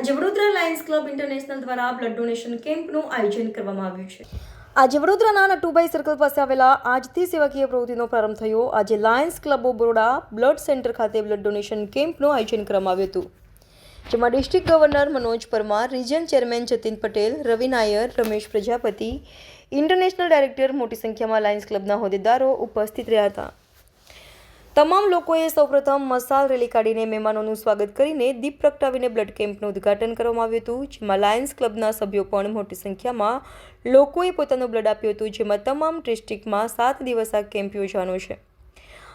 આજે Vadodara Lions Club International દ્વારા blood donation કેમ્પનું આયોજન કરવામાં આવ્યું છે. આજે વડોદરાના નટુભાઈ સર્કલ પાસે આવેલા આજથી સેવાકીય પ્રવૃત્તિનો પ્રારંભ થયો. આજે Lions Club of Baroda blood centre ખાતે બ્લડ ડોનેશન કેમ્પનું આયોજન કરવામાં આવ્યું હતું. જેમાં district governor Manoj Parmar region chairman Jatin Patel, Ravi Nair, Ramesh Prajapati international director મોટી સંખ્યામાં લાયન્સ ક્લબના હોદ્દેદારો ઉપસ્થિત રહ્યા હતા. તમામ લોકોએ સૌપ્રથમ મસાલ રેલી કાઢીને મહેમાનોનું સ્વાગત કરીને દીપ પ્રગટાવીને બ્લડ કેમ્પનું ઉદ્ઘાટન કરવામાં આવ્યું હતું, જેમાં લાયન્સ ક્લબના સભ્યો પણ મોટી સંખ્યામાં લોકોએ પોતાનું બ્લડ આપ્યું હતું, જેમાં તમામ ડિસ્ટ્રિક્ટમાં સાત દિવસ આ કેમ્પ યોજવાનો છે.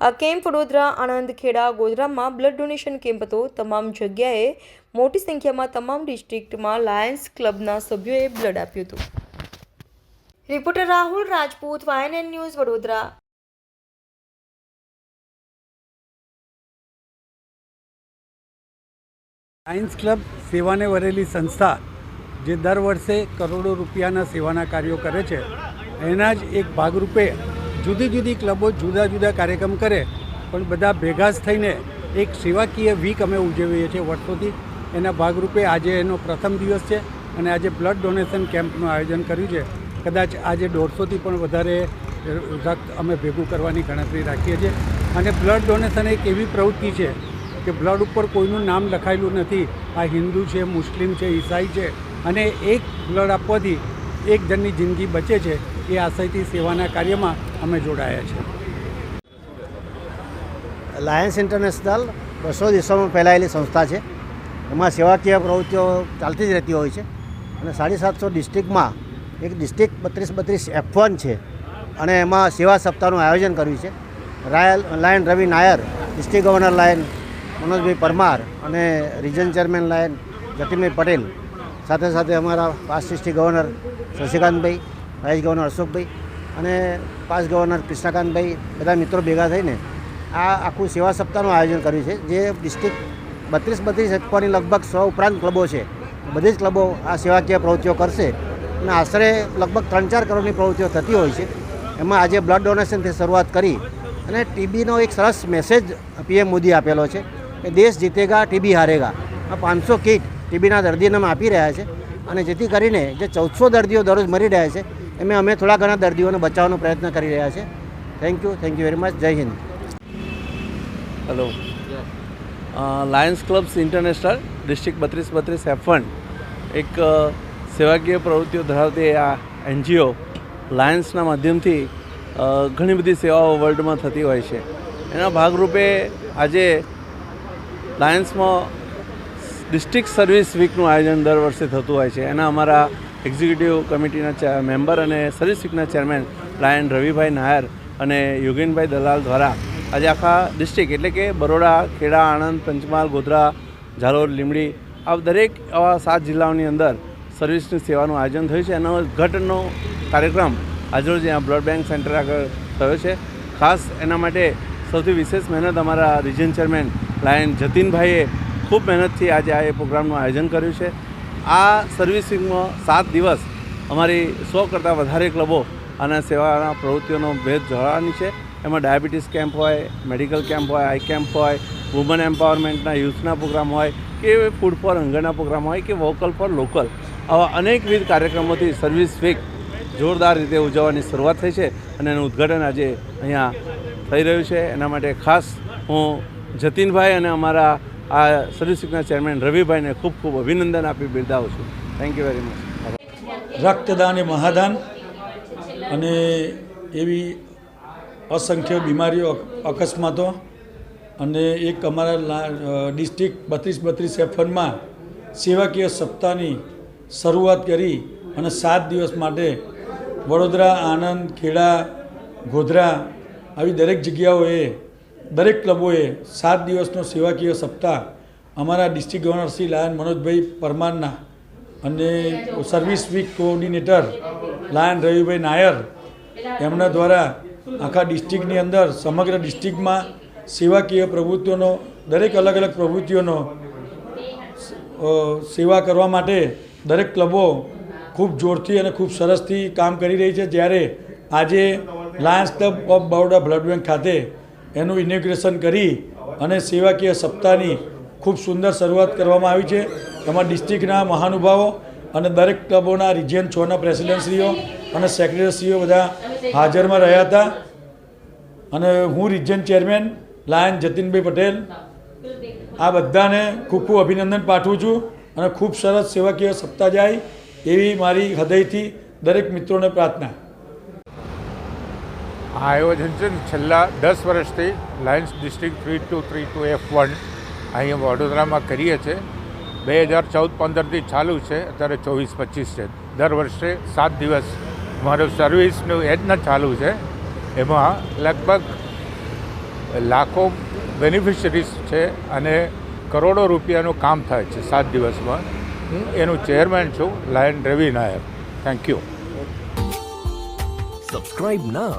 આ કેમ્પ વડોદરા, આણંદ, ખેડા, ગોધરામાં બ્લડ ડોનેશન કેમ્પ હતો. તમામ જગ્યાએ મોટી સંખ્યામાં તમામ ડિસ્ટ્રિક્ટમાં લાયન્સ ક્લબના સભ્યોએ બ્લડ આપ્યું હતું. Reporter Rahul Rajput, YNN news Vadodara. Lions Club સેવાને વરેલી સંસ્થા જે દર વર્ષે કરોડો રૂપિયાના સેવાના કાર્યો કરે છે, એના જ એક ભાગરૂપે જુદી જુદી ક્લબો જુદા જુદા કાર્યક્રમ કરે, પણ બધા ભેગા જ થઈને એક સેવાકીય વીક અમે ઉજવીએ છીએ વર્ષોથી. એના ભાગરૂપે આજે એનો પ્રથમ દિવસ છે અને આજે બ્લડ ડોનેશન કેમ્પનું આયોજન કર્યું છે. કદાચ આજે દોઢસોથી પણ વધારે રક્ત અમે ભેગું કરવાની ગણતરી રાખીએ છીએ. અને બ્લડ ડોનેશન એક એવી પ્રવૃત્તિ છે કે બ્લડ ઉપર કોઈનું નામ લખાયેલું નથી. આ હિન્દુ છે, મુસ્લિમ છે, ઈસાઈ છે અને એક બ્લડ આપવાથી એક જણની જિંદગી બચે છે. એ આશયથી સેવાના કાર્યમાં અમે જોડાયા છે. લાયન્સ ઇન્ટરનેશનલ બસો દિવસોમાં ફેલાયેલી સંસ્થા છે. એમાં સેવાકીય પ્રવૃત્તિઓ ચાલતી જ રહેતી હોય છે અને સાડી સાતસો ડિસ્ટ્રિક્ટમાં એક ડિસ્ટ્રિક્ટ બત્રીસ બત્રીસ એફ વન છે અને એમાં સેવા સપ્તાહનું આયોજન કર્યું છે. Royal lion Ravi Nair district governor lion મનોજભાઈ પરમાર અને રિજન ચેરમેન લાયન જતીનભાઈ પટેલ. સાથે સાથે અમારા પાસ્ટ ડિસ્ટ્રિક્ટ ગવર્નર શશિકાંતભાઈ વાઇસ ગવર્નર અશોકભાઈ અને પાસ્ટ ગવર્નર કૃષ્ણકાંતભાઈ બધા મિત્રો ભેગા થઈને આ આખું સેવા સપ્તાહનું આયોજન કર્યું છે. જે ડિસ્ટ્રિક્ટ બત્રીસ બત્રીસ એકવાની લગભગ સો ઉપરાંત ક્લબો છે. બધી જ ક્લબો આ સેવાકીય પ્રવૃત્તિઓ કરશે અને આશરે લગભગ ત્રણ ચાર કરોડની પ્રવૃત્તિઓ થતી હોય છે. એમાં આજે બ્લડ ડોનેશનથી શરૂઆત કરી અને ટીબીનો એક સરસ મેસેજ પીએમ મોદી આપેલો છે. કે દેશ જીતેગા, ટીબી હારેગા. આ પાંચસો કીટ ટીબીના દર્દીને અમે આપી રહ્યા છે અને જેથી કરીને જે ચૌદસો દર્દીઓ દરરોજ મરી રહ્યા છે, એમાં અમે થોડા ઘણા દર્દીઓને બચાવવાનો પ્રયત્ન કરી રહ્યા છે. Thank you thank you very much જય Hind. Hello Lions Clubs International district બત્રીસ બત્રીસ એફન એક સેવાકીય પ્રવૃત્તિઓ ધરાવતી આ એનજીઓ લાયન્સના માધ્યમથી ઘણી બધી સેવાઓ વર્લ્ડમાં થતી હોય છે. એના ભાગરૂપે આજે લાયન્સમાં ડિસ્ટ્રિક્ટ સર્વિસ વીકનું આયોજન દર વર્ષે થતું હોય છે. એના અમારા એક્ઝિક્યુટિવ કમિટીના મેમ્બર અને સર્વિસ વીકના ચેરમેન લાયન રવિભાઈ નાયર અને યોગેનભાઈ દલાલ દ્વારા આજે આખા ડિસ્ટ્રિક્ટ એટલે કે બરોડા, ખેડા, આણંદ, પંચમહાલ, ગોધરા, ઝાલોર લીમડી આ દરેક આવા સાત જિલ્લાઓની અંદર સર્વિસની સેવાનું આયોજન થયું છે. એનો ઘટનો કાર્યક્રમ આજરોજ અહીંયા બ્લડ બેંક સેન્ટર આગળ થયો છે. ખાસ એના માટે સૌથી વિશેષ મહેનત અમારા રિજન ચેરમેન લાયન જતીનભાઈએ ખૂબ મહેનતથી આજે આ એ પ્રોગ્રામનું આયોજન કર્યું છે. આ સર્વિસિંગમાં સાત દિવસ અમારી સો કરતાં વધારે ક્લબો અને સેવાના પ્રવૃત્તિઓનો ભેદ જોડવાની છે. એમાં ડાયાબિટીસ કેમ્પ હોય, મેડિકલ કેમ્પ હોય, આઈ કેમ્પ હોય, વુમન એમ્પાવરમેન્ટના યુથના પ્રોગ્રામ હોય, કે ફૂડ ફોર હંગરના પ્રોગ્રામ હોય, કે વોકલ ફોર લોકલ. આવા અનેકવિધ કાર્યક્રમોથી સર્વિસ વીક જોરદાર રીતે ઉજવવાની શરૂઆત થઈ છે અને એનું ઉદ્ઘાટન આજે અહીંયા થઈ રહ્યું છે. એના માટે ખાસ હું જતીનભાઈ અને અમારા આ સર્વિસિંગના ચેરમેન રવિભાઈને ખૂબ ખૂબ અભિનંદન આપી બિરદાવું છું. થેન્ક યુ વેરી મચ રક્તદાન એ મહાદાન અને એવી અસંખ્ય બીમારીઓ અકસ્માતો અને એક અમારા ડિસ્ટ્રિક્ટ બત્રીસ બત્રીસ એફનમાં સેવાકીય સપ્તાહની શરૂઆત કરી અને સાત દિવસ માટે વડોદરા, આણંદ, ખેડા, ગોધરા આવી દરેક જગ્યાઓએ દરેક ક્લબોએ સાત દિવસનો સેવાકીય સપ્તાહ અમારા district governor Shri lion Manojbhai પરમારના અને service week coordinator lion Ravibhai Nair એમના દ્વારા આખા ડિસ્ટ્રિક્ટની અંદર સમગ્ર ડિસ્ટ્રિક્ટમાં સેવાકીય પ્રવૃત્તિઓનો, દરેક અલગ અલગ પ્રવૃત્તિઓનો સેવા કરવા માટે દરેક ક્લબો ખૂબ જોરથી અને ખૂબ સરસથી કામ કરી રહી છે. જ્યારે આજે Lions Club of Baroda blood bank ખાતે એનું ઇનોગ્રેશન કરી અને સેવાકીય સપ્તાહની ખૂબ સુંદર શરૂઆત કરવામાં આવી છે. એમાં ડિસ્ટ્રિક્ટના મહાનુભાવો અને દરેક ક્લબોના રિજિયન છના પ્રેસિડેન્ટશ્રીઓ અને સેક્રેટરીશ્રીઓ બધા હાજરમાં રહ્યા હતા. અને હું રિજિયન ચેરમેન લાયન જતીનભાઈ પટેલ. આ બધાને ખૂબ ખૂબ અભિનંદન પાઠવું છું અને ખૂબ સરસ સેવાકીય સપ્તાહ જાય એવી મારી હૃદયથી દરેક મિત્રોને પ્રાર્થના. આ આયોજન છે ને છેલ્લા દસ વર્ષથી Lions district three two three two F one અહીંયા વડોદરામાં કરીએ છીએ બે હજાર ચૌદ પંદરથી ચાલુ છે, અત્યારે ચોવીસ પચીસ છે. દર વર્ષે સાત દિવસ મારું સર્વિસનું એ જ ન ચાલુ છે. એમાં લગભગ લાખો બેનિફિશરીઝ છે અને કરોડો રૂપિયાનું કામ થાય છે સાત દિવસમાં. હું એનું ચેરમેન છું, lion Ravi Nair thank you Subscribe now